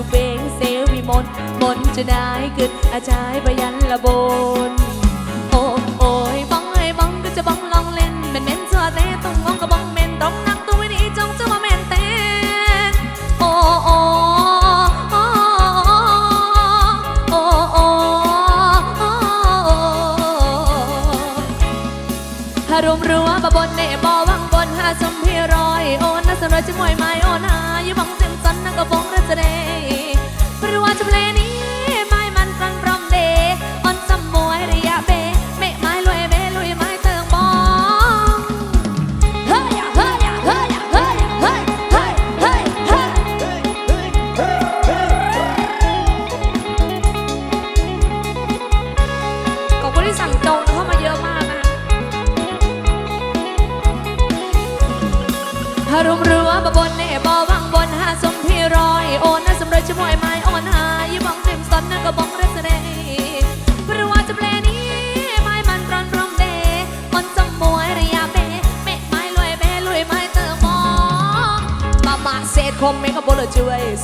ดูเบงเซวีมนมนจะได้กึดอาจายบยันละบนโอ้โอ้ยบ้องเอ้บ้องก็จะบ้องลองเล่นเม่นเม่นเสือเต้ต้องงองก็บ้องเม่นต้องนั่งตัวไม่ดีจงจะมาเม่นเต้นโอ้โอ้โอ้โอ้โอ้ฮารมรัวบะบนเน่บอวังบนหาสมพี่รอยโอนน่าสนใจจะมวยไม้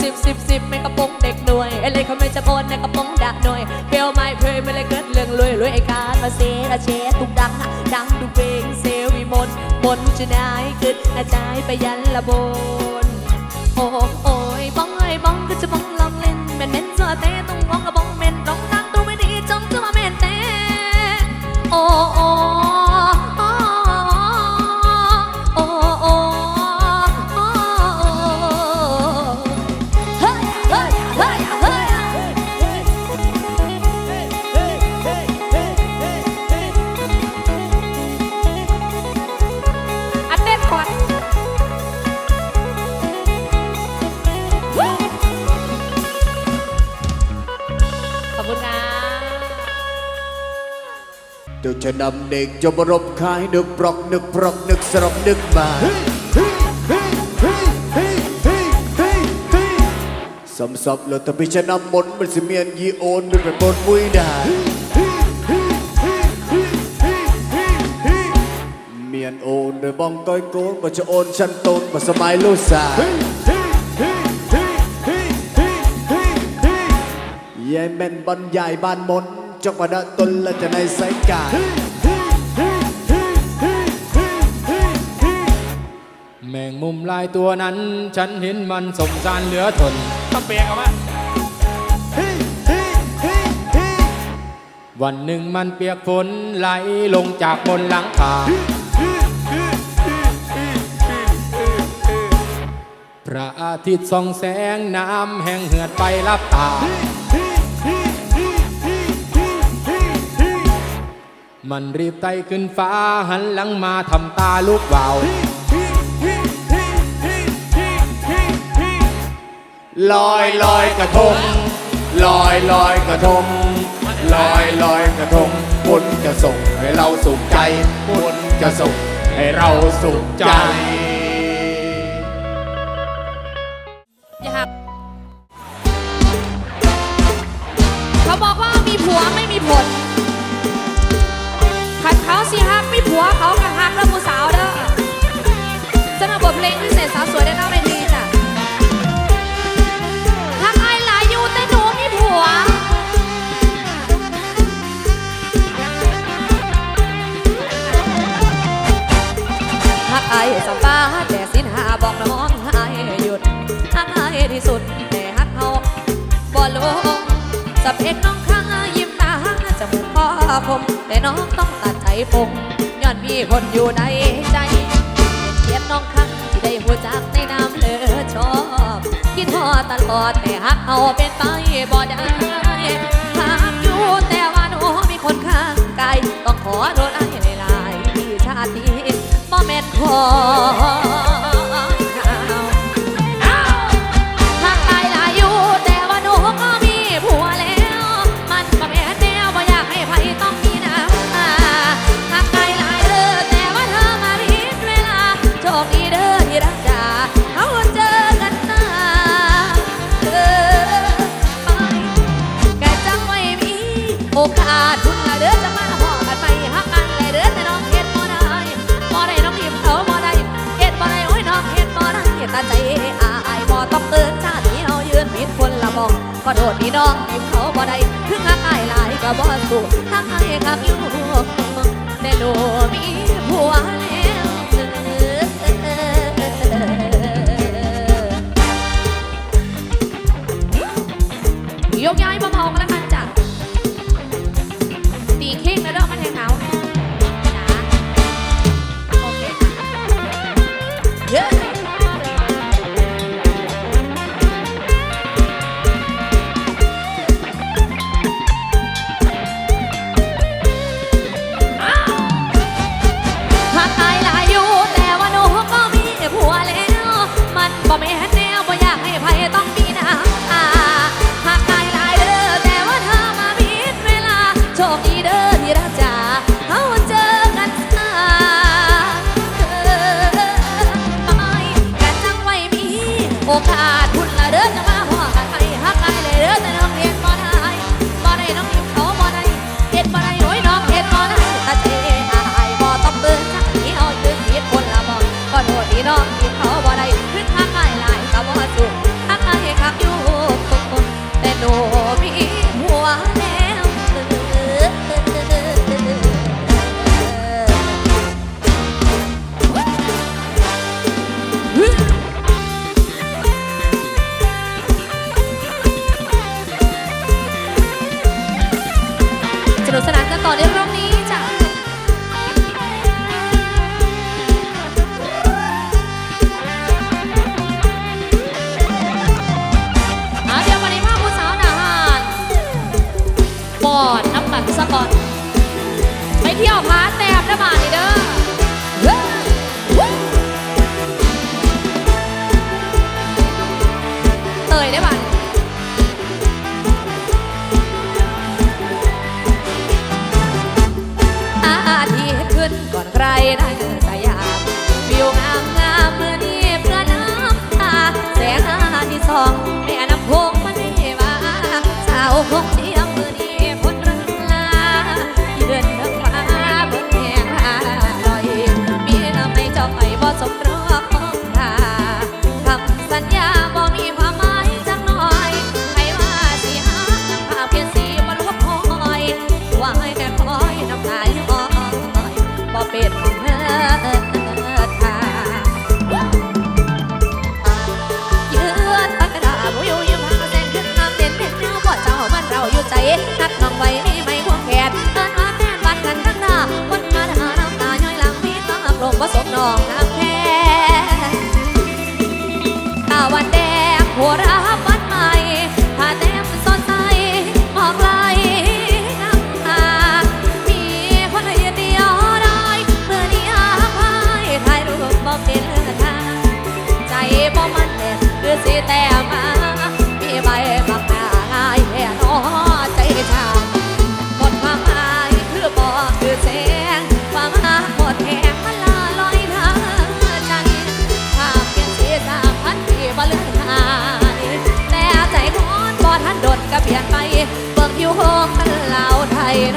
สิบสิบสิบไมกระปงเด็กหน่วยเอเลยเขาไม่จะโอนในกระปงดักหน่วยเปลวไม้เพลยไม่เลยเกิดเรื่องรวยรวยไอ้การมาเซอาเชตุกดังนะดังดูเบงเซวีมนมนจะได้กึดอาจายไปยันละโบំដេកយប់រប់ខាយនឹកប្រកនឹកប្រកនឹកស្រប់នឹកបានសំសពលោកតពីឆ្នាំមុនមិនសិមានយីអូនមានប្រពន្ធមួយដែរមានអូនឬបងកុយកូនបើចអូនฉันតូនបើសម័យលុសាយាយមិនបនយាយបានមុនចុកបដតុលលទ្ធន័យសៃកា และจะในสายกายแมงมุมลายตัวนั้น ฉันเห็นมันสมสารเหลือทนต้องเปลี่ยนเอามาวันหนึ่งมันเปียกฝนไหลลงจากบนหลังคาพระอาทิตย์ส่องแสงน้ำแห้งเหือดไปรับตา มันรีบไต่ขึ้นฟ้าหันหลังมาทำตาลุกวา ลอยลอยกระทง ลอยลอยกระทง ลอยลอยกระทงบุญจะส่งให้เราสุขใจบุญจะส่งให้เราสุขใจ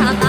น้ำตา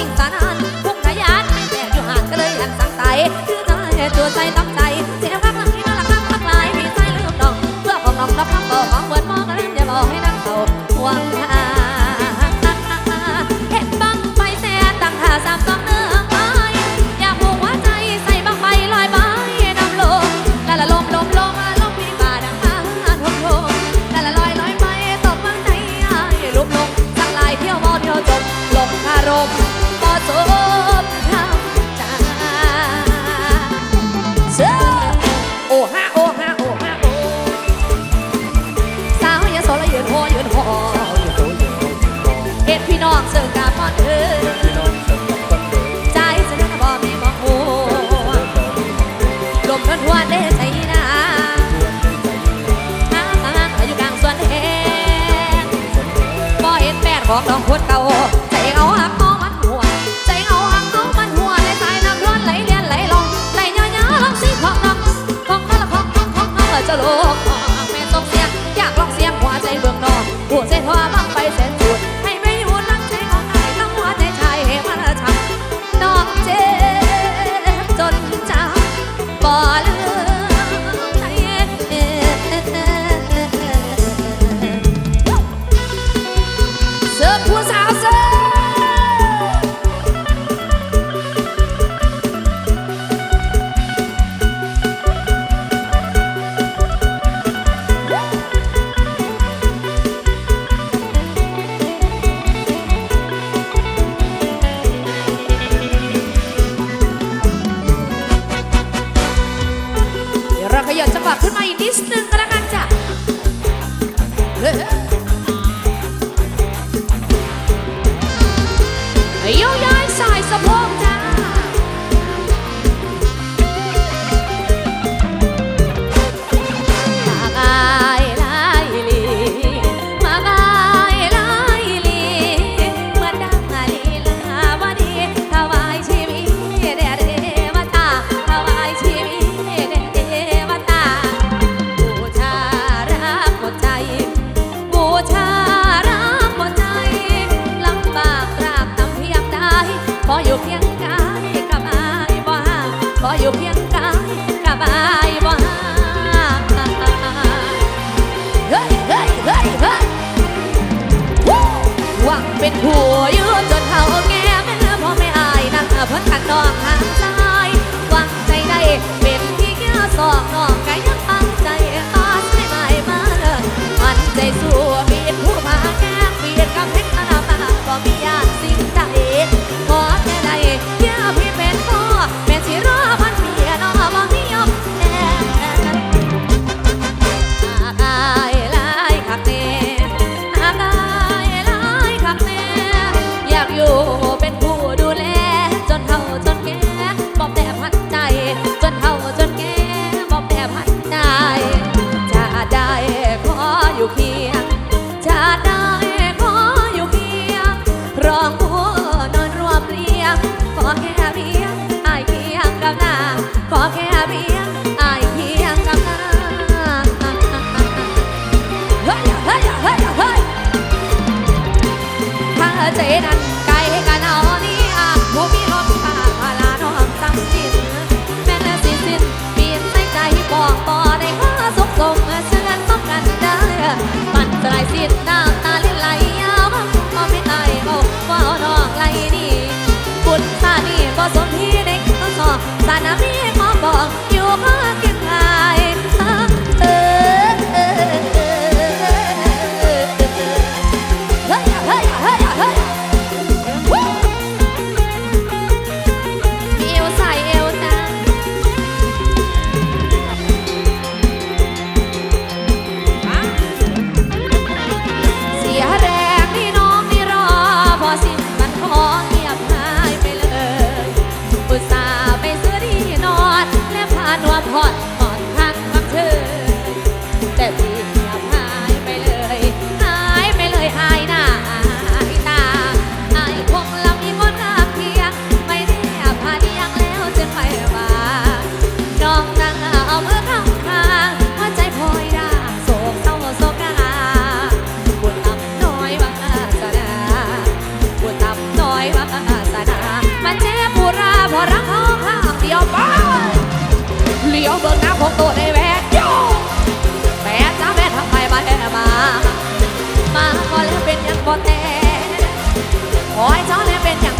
ิ่งสานานพุ่งทยานไม่แตกอยู่ห่างก็เลยหันสังไตคือใจตัวใจ ของน้องโคตเก่า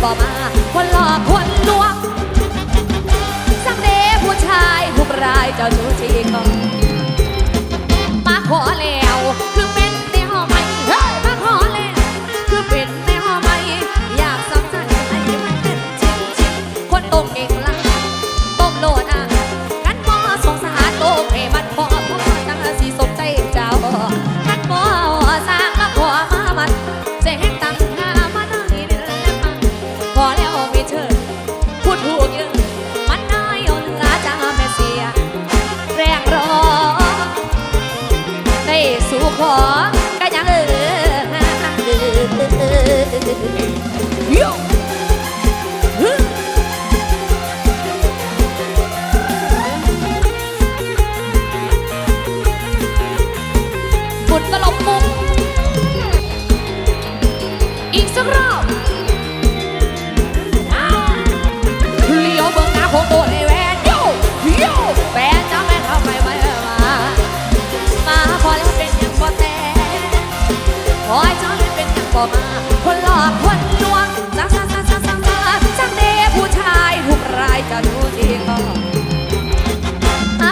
บ่มา คนหลอกคนลวงสังเดผู้ชายทุกรายเจ้าชู้จริงมาขอแล้ว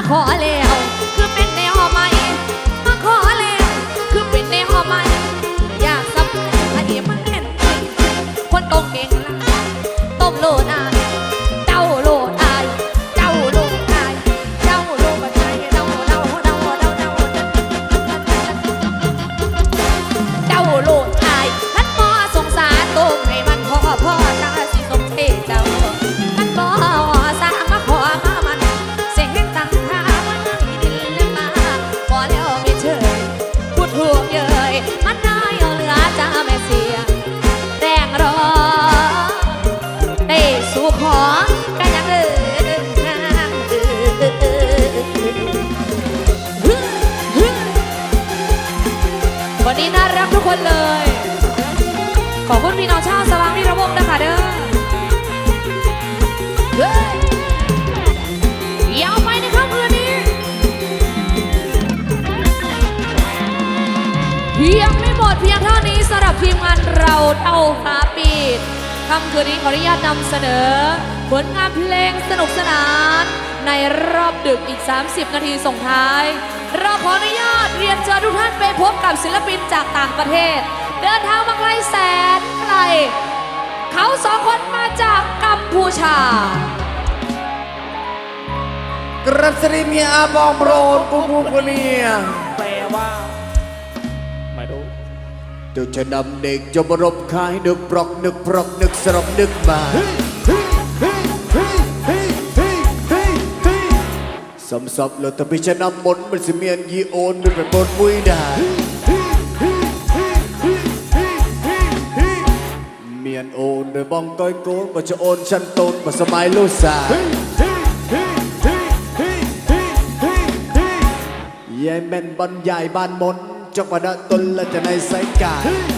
ขอแล้ำหรับทีมงานเราเท่าฟ้าปิดค่ำคืนนี้ขออนุญาตนำเสนอ ผลงานเพลงสนุกสนาน ในรอบดึกอีก 30 นาทีส่งท้าย เราขออนุญาตเรียนเชิญทุกท่านไปพบกับศิลปินจากต่างประเทศ เดินทางมาไกลแสนไกล เขาสองคนมาจากกัมพูชากระสริเมียอาบองโปรดกูมูกเนียแปลว่าไม่รู้ ទឹកឆ្ដាំដេកជប់រົບខាយនឹកប្រកនឹកប្រកនឹកស្រុកនឹកបានសំសពលត់ទៅពីឆ្ដាំមុនមិនស្មានយីអូនដូចប្រពន្ធមួយដែរមានអូនឬបងកុយកូនបើចអូនចិនតូនបើសម័យលូសាយាយមិនបនយាយបានមុន จะโอนฉันโตนมาสมัยลูกสาวยายแม่นบอลใหญ่บ้านมนต์จักมาดะตนและจะในสายกาย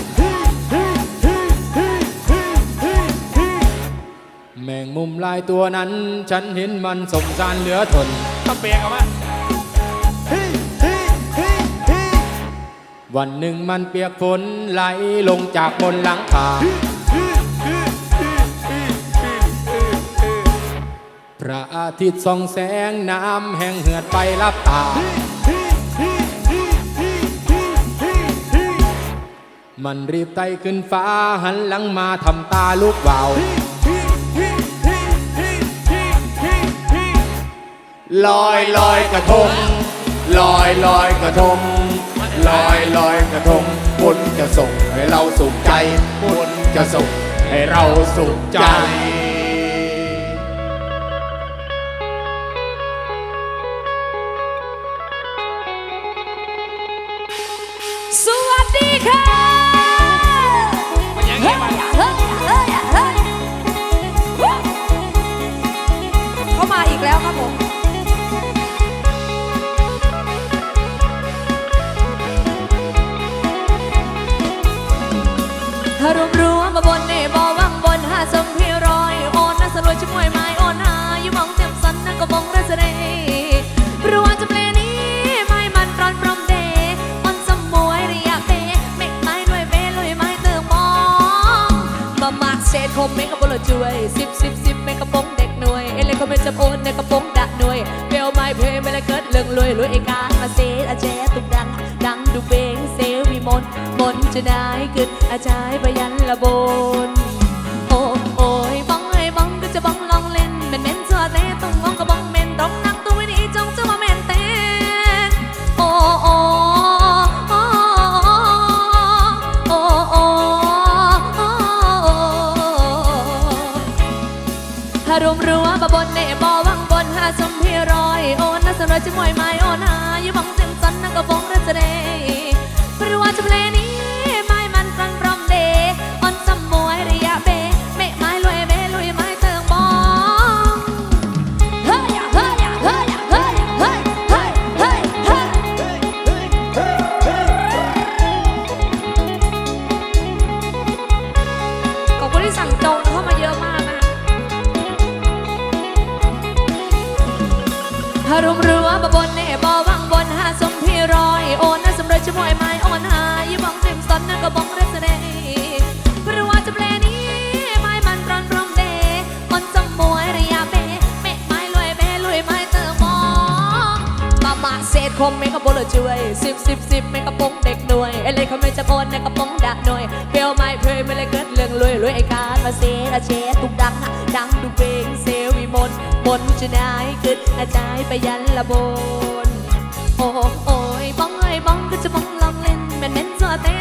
แมงมุมลายตัวนั้น ฉันเห็นมันสมสารเหลือทนต้องเปลี่ยนกันว่าวันหนึ่งมันเปียกฝนไหลลงจากบนหลังคาพระอาทิตย์ส่องแสงน้ำแห้งเหือดไปรับตา มันรีบไต่ขึ้นฟ้าหันหลังมาทำตาลูกวาว ลอยลอยกระทง ลอยลอยกระทง ลอยลอยกระทงบุญจะส่งให้เราสุขใจบุญจะส่งให้เราสุขใจ อนุกดังดังดูเพลงเซลวิมนบนจะนายขึ้นอาจายไปยันละบน โอ้โอ้ยบ้องเอ้ยบ้องก็จะบ้องลองเล่นแม่นแม่นจอเต้